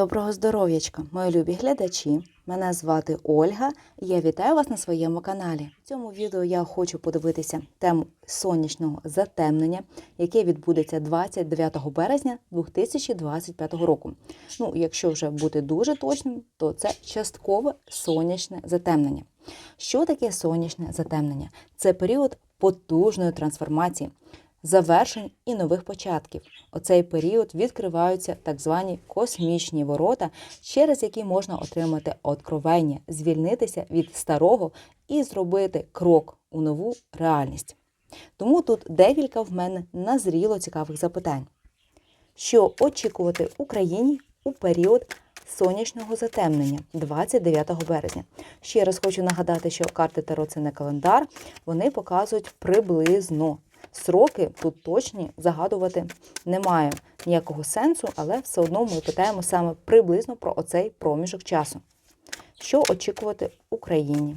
Доброго здоров'ячка, мої любі глядачі. Мене звати Ольга і я вітаю вас на своєму каналі. В цьому відео я хочу подивитися тему сонячного затемнення, яке відбудеться 29 березня 2025 року. Ну, якщо вже бути дуже точним, то це часткове сонячне затемнення. Що таке сонячне затемнення? Це період потужної трансформації завершень і нових початків. У цей період відкриваються так звані космічні ворота, через які можна отримати откровення, звільнитися від старого і зробити крок у нову реальність. Тому тут декілька в мене назріло цікавих запитань. Що очікувати Україні у період сонячного затемнення 29 березня? Ще раз хочу нагадати, що карти Таро це не календар, вони показують приблизно Сроки тут точні загадувати немає ніякого сенсу, але все одно ми питаємо саме приблизно про оцей проміжок часу. Що очікувати Україні?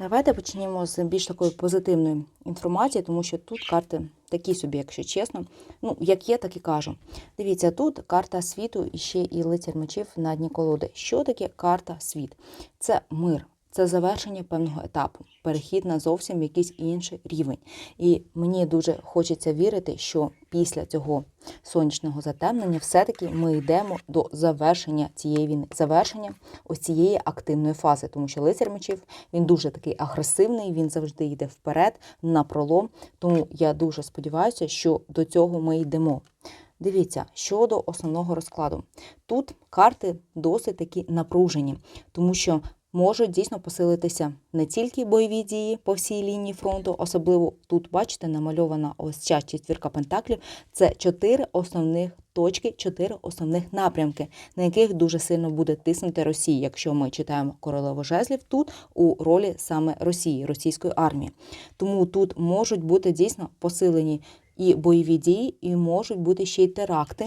Давайте почнемо з більш такої позитивної інформації, тому що тут карти такі собі, якщо чесно. Ну, як є, так і кажу. Дивіться, тут карта світу і ще і лицар мечів на дні колоди. Що таке карта світ? Це мир, це завершення певного етапу, перехід на зовсім якийсь інший рівень. І мені дуже хочеться вірити, що після цього сонячного затемнення все-таки ми йдемо до завершення цієї війни, завершення ось цієї активної фази, тому що лицар мечів він дуже такий агресивний, він завжди йде вперед, на пролом. Тому я дуже сподіваюся, що до цього ми йдемо. Дивіться, щодо основного розкладу. Тут карти досить такі напружені, тому що можуть дійсно посилитися не тільки бойові дії по всій лінії фронту, особливо тут, бачите, намальована ось ця четвірка пентаклів. Це чотири основних точки, чотири основних напрямки, на яких дуже сильно буде тиснути Росія, якщо ми читаємо королеву жезлів тут у ролі саме Росії, російської армії. Тому тут можуть бути дійсно посилені і бойові дії, і можуть бути ще й теракти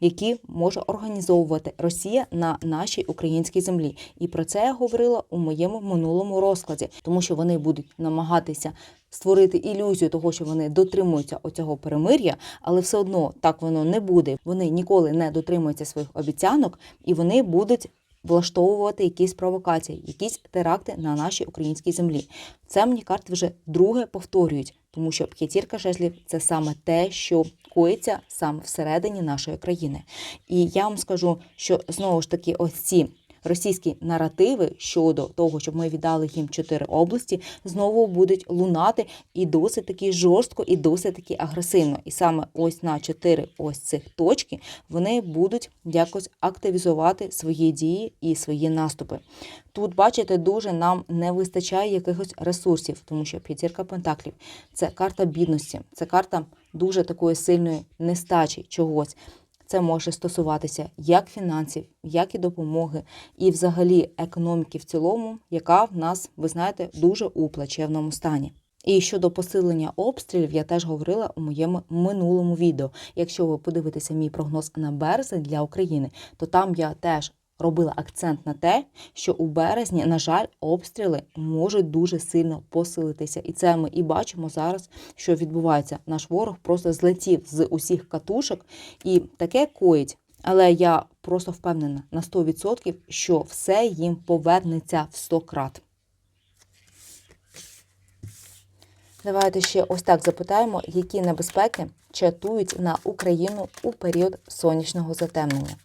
які може організовувати Росія на нашій українській землі. І про це я говорила у моєму минулому розкладі, тому що вони будуть намагатися створити ілюзію того, що вони дотримуються оцього перемир'я, але все одно так воно не буде. Вони ніколи не дотримуються своїх обіцянок, і вони будуть. Влаштовувати якісь провокації, якісь теракти на нашій українській землі. Це мені карти вже друге повторюють, тому що п'ятірка жезлів це саме те, що коїться саме всередині нашої країни. І я вам скажу, що знову ж таки, ось ці російські наративи щодо того, щоб ми віддали їм чотири області, знову будуть лунати і досить таки жорстко, і досить таки агресивно. І саме ось на чотири ось цих точки вони будуть якось активізувати свої дії і свої наступи. Тут, бачите, дуже нам не вистачає якихось ресурсів, тому що п'ятірка пентаклів це карта бідності, це карта дуже такої сильної нестачі чогось. Це може стосуватися як фінансів, як і допомоги, і взагалі економіки в цілому, яка в нас, ви знаєте, дуже у плачевному стані. І щодо посилення обстрілів, я теж говорила у моєму минулому відео. Якщо ви подивитеся мій прогноз на березень для України, то там я теж робила акцент на те, що у березні, на жаль, обстріли можуть дуже сильно посилитися. І це ми і бачимо зараз, що відбувається. Наш ворог просто злетів з усіх катушок і таке коїть. Але я просто впевнена на 100%, що все їм повернеться в 100 крат. Давайте ще ось так запитаємо, які небезпеки чатують на Україну у період сонячного затемнення.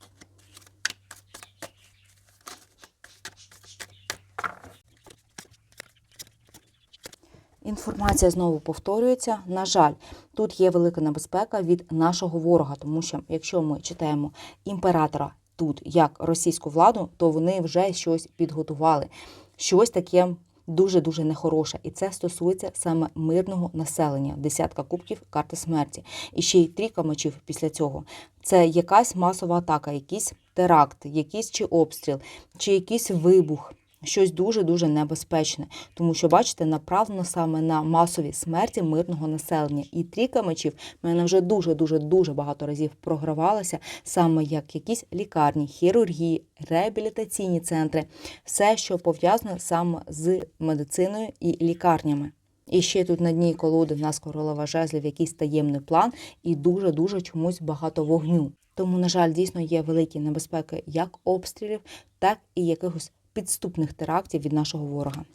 Інформація знову повторюється. На жаль, тут є велика небезпека від нашого ворога, тому що якщо ми читаємо імператора тут як російську владу, то вони вже щось підготували, щось таке дуже-дуже нехороше. І це стосується саме мирного населення. Десятка кубків, карти смерті. І ще й трійка мечів після цього. Це якась масова атака, якийсь теракт, якийсь чи обстріл, чи якийсь вибух щось дуже-дуже небезпечне, тому що, бачите, направлено саме на масові смерті мирного населення. І трійка мечів мене вже дуже-дуже дуже багато разів програвалася, саме як якісь лікарні, хірургії, реабілітаційні центри, все, що пов'язане саме з медициною і лікарнями. І ще тут на дні колоди в нас королева жезлів, якийсь таємний план, і дуже-дуже чомусь багато вогню. Тому, на жаль, дійсно є великі небезпеки як обстрілів, так і якихось підступних терактів від нашого ворога.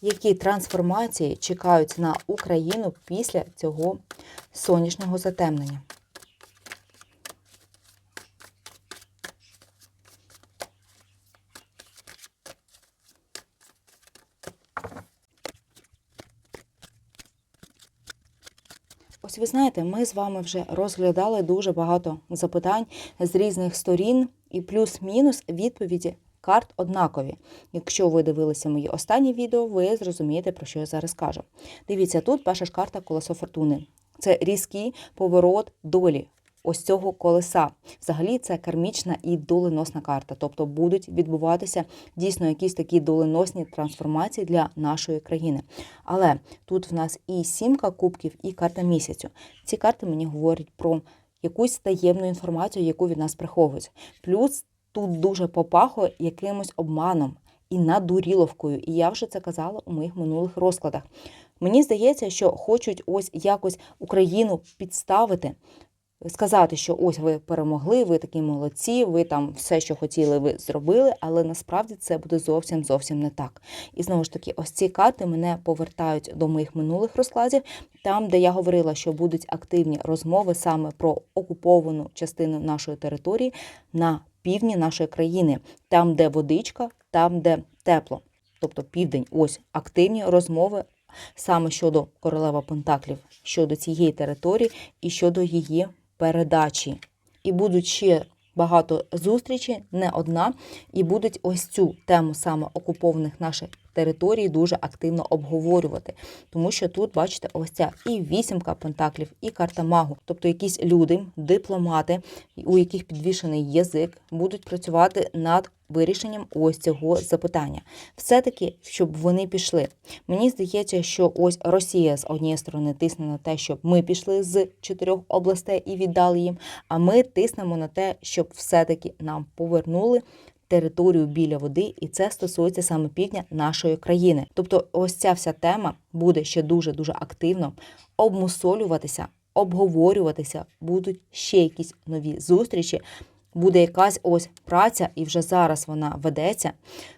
Які трансформації чекають на Україну після цього сонячного затемнення? Ось ви знаєте, ми з вами вже розглядали дуже багато запитань з різних сторін, і плюс-мінус відповіді карт однакові. Якщо ви дивилися мої останні відео, ви зрозумієте, про що я зараз кажу. Дивіться, тут перша ж карта колесо фортуни. Це різкий поворот долі. Ось цього колеса. Взагалі це кармічна і доленосна карта. Тобто будуть відбуватися дійсно якісь такі доленосні трансформації для нашої країни. Але тут в нас і сімка кубків, і карта місяцю. Ці карти мені говорять про якусь таємну інформацію, яку від нас приховують. Плюс тут дуже попахує якимось обманом і надуріловкою. І я вже це казала у моїх минулих розкладах. Мені здається, що хочуть ось якось Україну підставити. Сказати, що ось ви перемогли, ви такі молодці, ви там все, що хотіли, ви зробили, але насправді це буде зовсім зовсім не так. І знову ж таки, ось ці карти мене повертають до моїх минулих розкладів, там, де я говорила, що будуть активні розмови саме про окуповану частину нашої території на півдні нашої країни, там, де водичка, там, де тепло. Тобто південь, ось активні розмови саме щодо королева Пентаклів, щодо цієї території і щодо її передачі. І будуть ще багато зустрічей, не одна, і будуть ось цю тему саме окупованих наших територій дуже активно обговорювати. Тому що тут, бачите, ось ця і вісімка пентаклів, і карта магу. Тобто якісь люди, дипломати, у яких підвішений язик, будуть працювати над вирішенням ось цього запитання. Все-таки, щоб вони пішли. Мені здається, що ось Росія з однієї сторони тисне на те, щоб ми пішли з чотирьох областей і віддали їм. А ми тиснемо на те, щоб все-таки нам повернули. Територію біля води, і це стосується саме півдня нашої країни. Тобто, ось ця вся тема буде ще дуже дуже активно обмусолюватися, обговорюватися. Будуть ще якісь нові зустрічі буде якась ось праця, і вже зараз вона ведеться.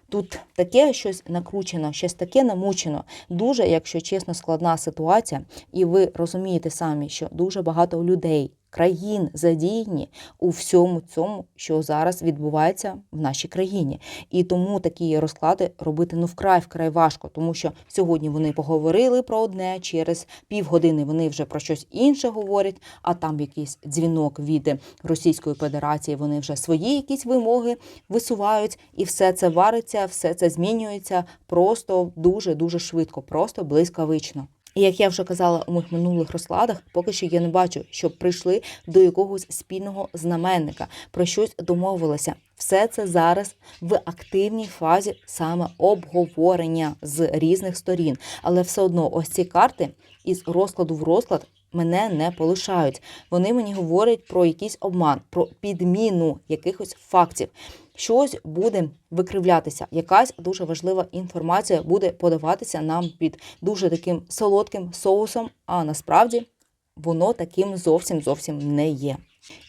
Тут таке щось накручено, щось таке намучено. Дуже, якщо чесно, складна ситуація, і ви розумієте самі, що дуже багато людей країн задіяні у всьому цьому, що зараз відбувається в нашій країні. І тому такі розклади робити ну вкрай вкрай важко, тому що сьогодні вони поговорили про одне, через півгодини вони вже про щось інше говорять, а там якийсь дзвінок від Російської Федерації, вони вже свої якісь вимоги висувають, і все це вариться, все це змінюється просто дуже дуже швидко, просто блискавично. І як я вже казала у моїх минулих розкладах, поки що я не бачу, щоб прийшли до якогось спільного знаменника, про щось домовилися. Все це зараз в активній фазі саме обговорення з різних сторін. Але все одно, ось ці карти із розкладу в розклад. Мене не полишають. Вони мені говорять про якийсь обман, про підміну якихось фактів щось буде викривлятися. Якась дуже важлива інформація буде подаватися нам під дуже таким солодким соусом, а насправді воно таким зовсім зовсім не є.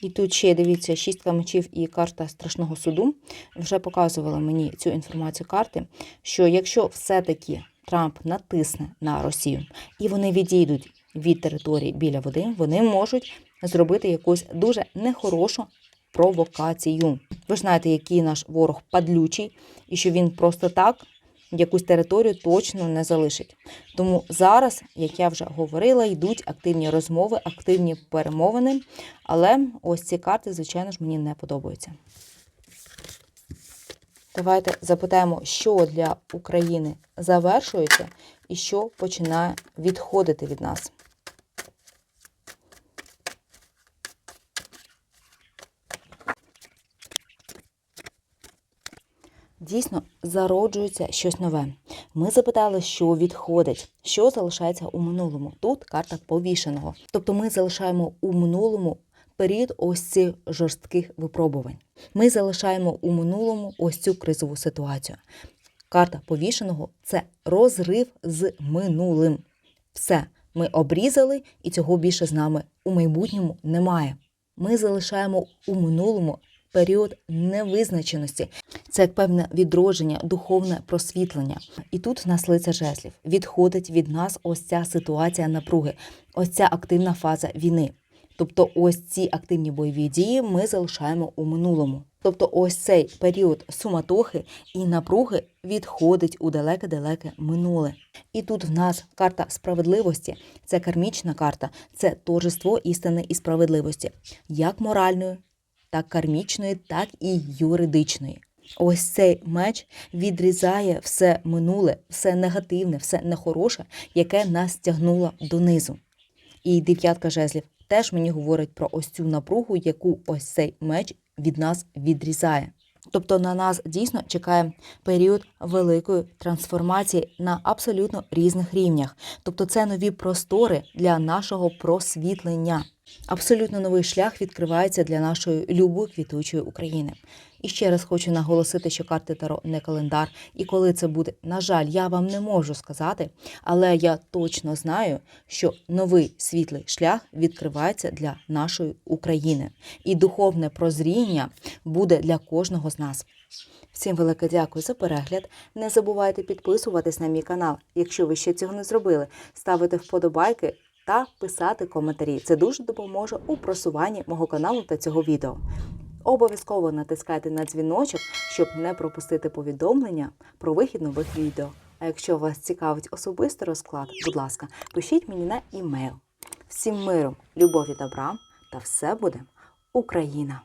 І тут ще дивіться шістка мечів і карта страшного суду. Вже показувала мені цю інформацію карти, що якщо все-таки Трамп натисне на Росію і вони відійдуть від території біля води, вони можуть зробити якусь дуже нехорошу провокацію. Ви ж знаєте, який наш ворог падлючий, і що він просто так якусь територію точно не залишить. Тому зараз, як я вже говорила, йдуть активні розмови, активні перемовини. Але ось ці карти, звичайно ж, мені не подобаються. Давайте запитаємо, що для України завершується і що починає відходити від нас. Дійсно, зароджується щось нове. Ми запитали, що відходить, що залишається у минулому. Тут карта повішеного. Тобто ми залишаємо у минулому період ось цих жорстких випробувань. Ми залишаємо у минулому ось цю кризову ситуацію. Карта повішеного це розрив з минулим. Все, ми обрізали, і цього більше з нами у майбутньому немає. Ми залишаємо у минулому період невизначеності. Це як певне відродження, духовне просвітлення. І тут в нас лицар жезлів. Відходить від нас ось ця ситуація напруги, ось ця активна фаза війни. Тобто, ось ці активні бойові дії ми залишаємо у минулому. Тобто, ось цей період суматохи і напруги відходить у далеке-далеке минуле. І тут в нас карта справедливості, це кармічна карта, це торжество істини і справедливості, як моральної, так кармічної, так і юридичної. Ось цей меч відрізає все минуле, все негативне, все нехороше, яке нас тягнуло донизу. І дев'ятка жезлів теж мені говорить про ось цю напругу, яку ось цей меч від нас відрізає. Тобто на нас дійсно чекає період великої трансформації на абсолютно різних рівнях. Тобто це нові простори для нашого просвітлення. Абсолютно новий шлях відкривається для нашої любої квітучої України. І ще раз хочу наголосити, що карти Таро не календар, і коли це буде, на жаль, я вам не можу сказати, але я точно знаю, що новий світлий шлях відкривається для нашої України, і духовне прозріння буде для кожного з нас. Всім велике дякую за перегляд. Не забувайте підписуватись на мій канал, якщо ви ще цього не зробили, ставити вподобайки та писати коментарі. Це дуже допоможе у просуванні мого каналу та цього відео. Обов'язково натискайте на дзвіночок, щоб не пропустити повідомлення про вихід нових відео. А якщо вас цікавить особистий розклад, будь ласка, пишіть мені на імейл. Всім миру, любові, добра та все буде Україна!